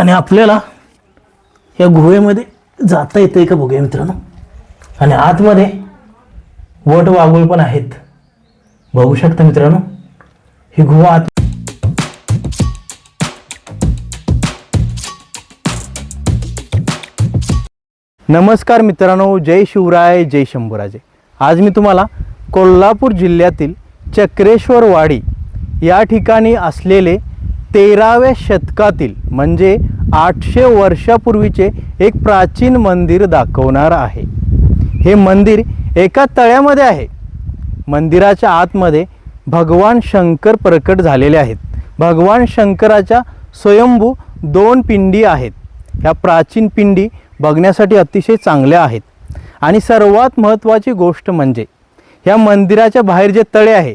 आणि आपल्याला या गुहेमध्ये जाता येतं का बघूया मित्रांनो. आणि आतमध्ये वट वाघूळ पण आहेत. बघू शकता मित्रांनो. ही गुहा आत नमस्कार मित्रांनो. जय शिवराय जय शंभूराजे. आज मी तुम्हाला कोल्हापूर जिल्ह्यातील चक्रेश्वर वाडी या ठिकाणी असलेले तेराव्या शतकातील म्हणजे आठशे वर्षापूर्वीचे एक प्राचीन मंदिर दाखवणार आहे. हे मंदिर एका तळ्यामध्ये आहे. मंदिराच्या आतमध्ये भगवान शंकर प्रकट झालेले आहेत. भगवान शंकराच्या स्वयंभू दोन पिंडी आहेत. ह्या प्राचीन पिंडी बघण्यासाठी अतिशय चांगल्या आहेत. आणि सर्वात महत्त्वाची गोष्ट म्हणजे ह्या मंदिराच्या बाहेर जे तळे आहे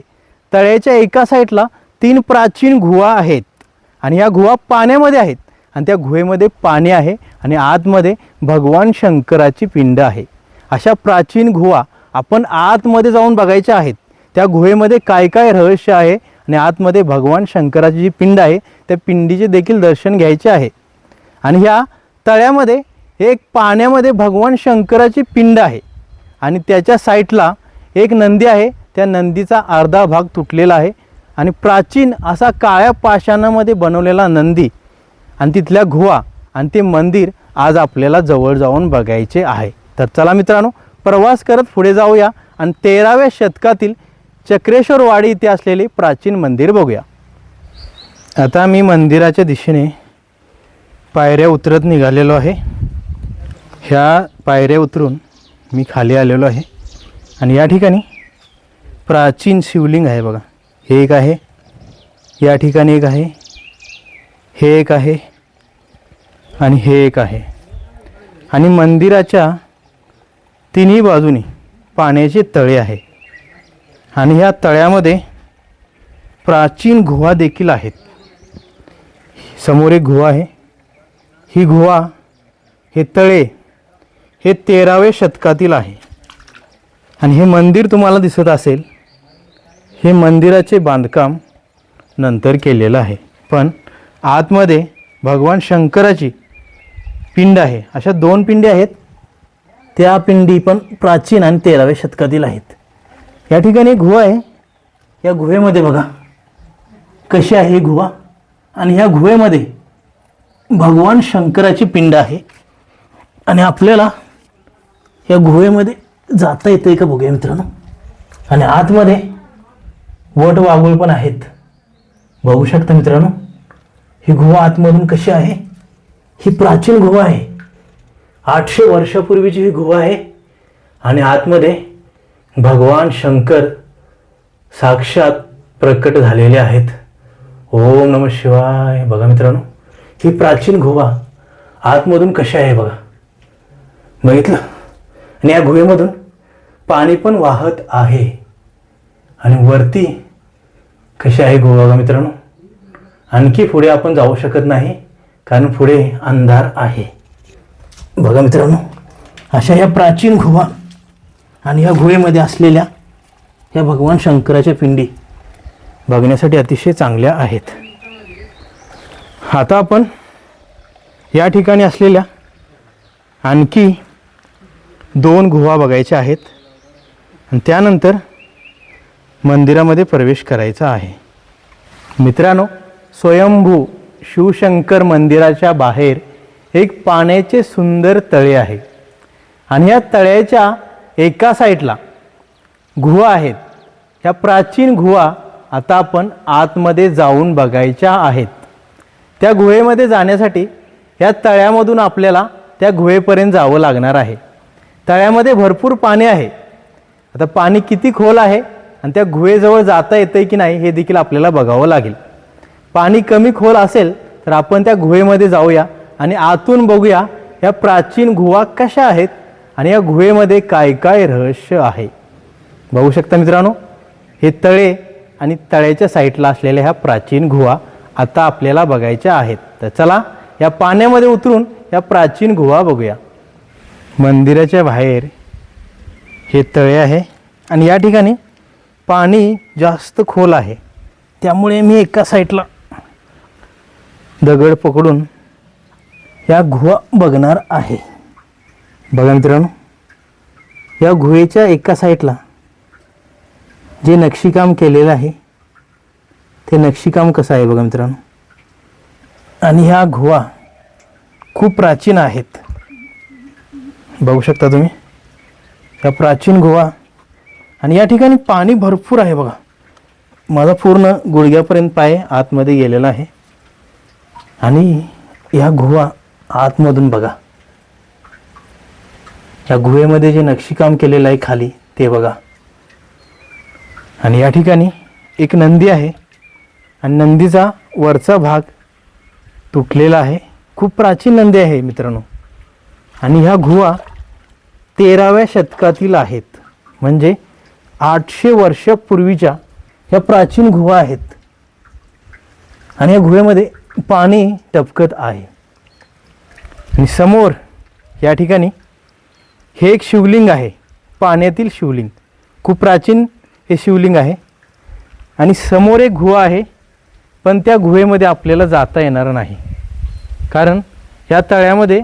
तळ्याच्या एका साईडला तीन प्राचीन गुहा आहेत. आणि ह्या गुहा पाण्यामध्ये आहेत. आणि त्या गुहेमध्ये पाणी आहे आणि आतमध्ये भगवान शंकराची पिंड आहे. अशा प्राचीन गुहा आपण आतमध्ये जाऊन बघायच्या आहेत. त्या गुहेमध्ये काय काय रहस्य आहे आणि आतमध्ये भगवान शंकराची जी पिंड आहे त्या पिंडीचे देखील दर्शन घ्यायचे आहे. आणि ह्या तळ्यामध्ये एक पाण्यामध्ये भगवान शंकराची पिंड आहे. आणि त्याच्या साईडला एक नंदी आहे. त्या नंदीचा अर्धा भाग तुटलेला आहे. आणि प्राचीन असा काळ्या पाषाणामध्ये बनवलेला नंदी आणि तिथल्या गुहा आणि ते मंदिर आज आपल्याला जवळ जाऊन बघायचे आहे. तर चला मित्रांनो प्रवास करत पुढे जाऊया आणि तेराव्या शतकातील चक्रेश्वरवाडी इथे असलेले प्राचीन मंदिर बघूया. आता मी मंदिराच्या दिशेने पायऱ्या उतरत निघालेलो आहे. ह्या पायऱ्या उतरून मी खाली आलेलो आहे. आणि या ठिकाणी प्राचीन शिवलिंग आहे बघा. हे एक आहे. या ठिकाणी एक आहे. हे एक आहे. आणि हे एक आहे. आणि मंदिराच्या तिन्ही बाजूनी पाण्याचे तळे आहे. आणि ह्या तळ्यामध्ये प्राचीन गुहा देखील आहेत. समोर एक गुहा आहे. ही गुहा हे तळे हे तेराव्या शतकातील आहे. आणि हे मंदिर तुम्हाला दिसत असेल. हे मंदिराचे बांधकाम नंतर केलेलं आहे. पण आतमध्ये भगवान शंकराची पिंड आहे. अशा दोन पिंडी आहेत. त्या पिंडी पण प्राचीन आणि तेराव्या शतकातील आहेत. या ठिकाणी एक गुहा आहे. या गुहेमध्ये बघा कशी आहे ही गुहा. आणि ह्या गुहेमध्ये भगवान शंकराची पिंड आहे. आणि आपल्याला या गुहेमध्ये जाता येतंय का बघूया मित्रांनो. आणि आतमध्ये वट वाघूळ पण आहेत. बघू शकता मित्रांनो ही गुहा आतमधून कशी आहे? ही प्राचीन गुहा आहे. आठशे वर्षापूर्वीची ही गुहा आहे आणि आतमध्ये भगवान शंकर साक्षात प्रकट झालेले आहेत. ओम नम शिवाय. बघा मित्रांनो ही प्राचीन गुहा आतमधून कशी आहे बघा. बघितलं? आणि या गुहेमधून पाणी पण वाहत आहे. आणि वरती कशी आहे गुहा बघा मित्रांनो? आणखी पुढे आपण जाऊ शकत नाही कारण पुढे अंधार आहे. बघा मित्रांनो अशा या प्राचीन गुहा आणि या गुहेमध्ये असलेल्या या भगवान शंकराच्या पिंडी बघण्यासाठी अतिशय चांगल्या आहेत. आता आपण या ठिकाणी असलेल्या आणखी दोन गुहा बघायच्या आहेत. आणि त्यानंतर मंदिरामध्ये प्रवेश करायचा आहे. मित्रांनो स्वयंभू शिवशंकर मंदिराच्या बाहेर एक पाण्याचे सुंदर तळे आहे. आणि या तळ्याच्या एका साईडला गुहा आहेत. ह्या प्राचीन गुहा आता आपण आतमध्ये जाऊन बघायच्या आहेत. त्या गुहेमध्ये जाण्यासाठी या तळ्यामधून आपल्याला त्या गुहेपर्यंत जावं लागणार आहे. तळ्यामध्ये भरपूर पाणी आहे. आता पाणी किती खोल आहे? आणि त्या गुहेजवळ जाता येतं की नाही हे देखील आपल्याला बघावं लागेल. पाणी कमी खोल असेल तर आपण त्या गुहेमध्ये जाऊया आणि आतून बघूया या प्राचीन गुहा कशा आहेत आणि या गुहेमध्ये काय काय रहस्य आहे. बघू शकता मित्रांनो हे तळे आणि तळ्याच्या साईडला असलेल्या ह्या प्राचीन गुहा आता आपल्याला बघायच्या आहेत. तर चला या पाण्यामध्ये उतरून या प्राचीन गुहा बघूया. मंदिराच्या बाहेर हे तळे आहे आणि या ठिकाणी पाणी जास्त खोल आहे. त्यामुळे मी एका साईडला दगड पकडून या गुहा बघणार आहे. बघा मित्रांनो या गुहेच्या एका साईडला जे नक्षीकाम केलेलं आहे ते नक्षीकाम कसं आहे बघा मित्रांनो? आणि ह्या गुहा खूप प्राचीन आहेत. बघू शकता तुम्ही? या प्राचीन गुहा आणि या ठिकाणी पाणी भरपूर आहे बघा. माझा पूर्ण गुडघ्यापर्यंत पाय आतमध्ये गेलेला आहे. आणि या गुहा आतमधून बघा. या गुहेमध्ये जे नक्षीकाम केलेलं आहे खाली ते बघा. आणि या ठिकाणी एक नंदी आहे. आणि नंदीचा वरचा भाग तुटलेला आहे. खूप प्राचीन नंदी आहे मित्रांनो. आणि ह्या गुहा तेराव्या शतकातील आहेत. म्हणजे आठशे वर्षापूर्वीच्या ह्या प्राचीन गुहा आहेत. आणि या गुहेमध्ये पाणी टपकत आहे. आणि समोर या ठिकाणी हे एक शिवलिंग आहे. पाण्यातील शिवलिंग. खूप प्राचीन हे शिवलिंग आहे. आणि समोर एक गुहा आहे पण त्या गुहेमध्ये आपल्याला जाता येणार नाही. कारण या तळ्यामध्ये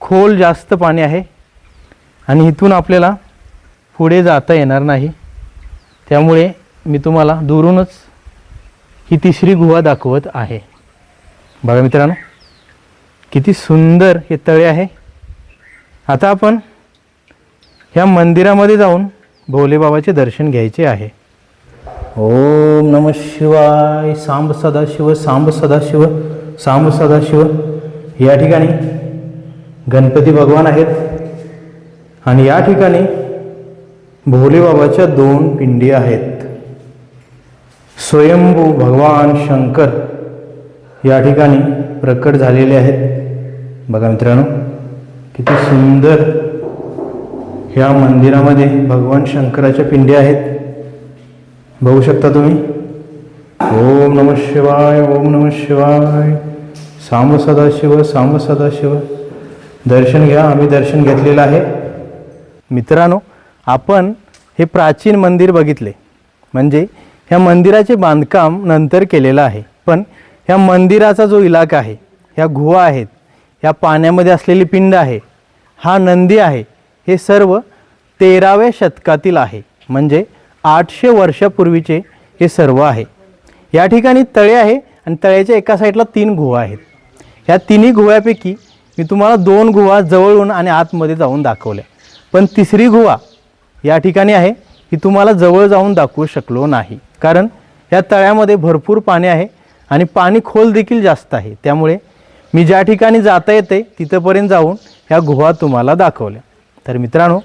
खोल जास्त पाणी आहे. आणि इथून आपल्याला पुढे जाता येणार नाही. त्यामुळे मी तुम्हाला दुरूनच ही तिसरी गुहा दाखवत आहे. बघा मित्रांनो किती सुंदर हे तळे आहे. आता आपण ह्या मंदिरामध्ये जाऊन भोलेबाबाचे दर्शन घ्यायचे आहे. ओम नम शिवाय सांब सदाशिव सांब सदाशिव सांब सदाशिव. या ठिकाणी गणपती भगवान आहेत. आणि या ठिकाणी भोलेबाबाच्या दोन पिंडी आहेत. स्वयंभू भगवान शंकर या ठिकाणी प्रकट झालेले आहेत. बघा मित्रांनो किती सुंदर ह्या मंदिरामध्ये भगवान शंकराच्या पिंडी आहेत. बघू शकता तुम्ही? ओम नम शिवाय ओम नम शिवाय. साम सदाशिव साम सदाशिव. दर्शन घ्या आम्ही दर्शन घेतलेलं आहे. मित्रांनो आपण हे प्राचीन मंदिर बघितले. म्हणजे ह्या मंदिराचे बांधकाम नंतर केलेलं आहे. पण ह्या मंदिराचा जो इलाका आहे ह्या गुहा आहेत ह्या पाण्यामध्ये असलेली पिंड आहे हा नंदी आहे हे सर्व तेराव्या शतकातील आहे. म्हणजे आठशे वर्षापूर्वीचे हे सर्व आहे. या ठिकाणी तळे आहे आणि तळ्याच्या एका साईडला तीन गुहा आहेत. ह्या तिन्ही गुहापैकी मी तुम्हाला दोन गुहा जवळून आणि आतमध्ये जाऊन दाखवल्या. पण तिसरी गुहा या ठिकाणी आहे ही तुम्हाला जवळ जाऊन दाखवू शकलो नाही. कारण या तळ्यामध्ये भरपूर पाणी आहे आणि पाणी खोल देखील जास्त आहे. त्यामुळे मी ज्या ठिकाणी जाता येते तिथंपर्यंत जाऊन ह्या गुहा तुम्हाला दाखवल्या. तर मित्रांनो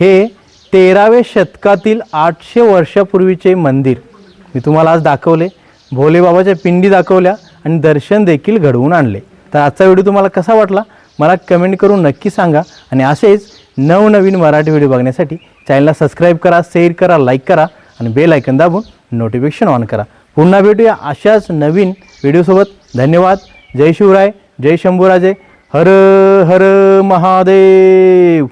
हे तेराव्या शतकातील आठशे वर्षापूर्वीचे मंदिर. मी तुम्हाला आज दाखवले. भोलेबाबाच्या पिंडी दाखवल्या आणि दर्शन देखील घडवून आणले. तर आजचा व्हिडिओ तुम्हाला कसा वाटला? मला कमेंट करून नक्की सांगा. आणि असेच नवनवीन मराठी व्हिडिओ बघण्यासाठी चॅनलला सबस्क्राईब करा शेअर करा लाईक करा आणि बेल आयकन दाबून नोटिफिकेशन ऑन करा. पुन्हा भेटूया अशाच नवीन व्हिडिओसोबत धन्यवाद. जय शिवराय. जय शंभूराजे. हर हर महादेव.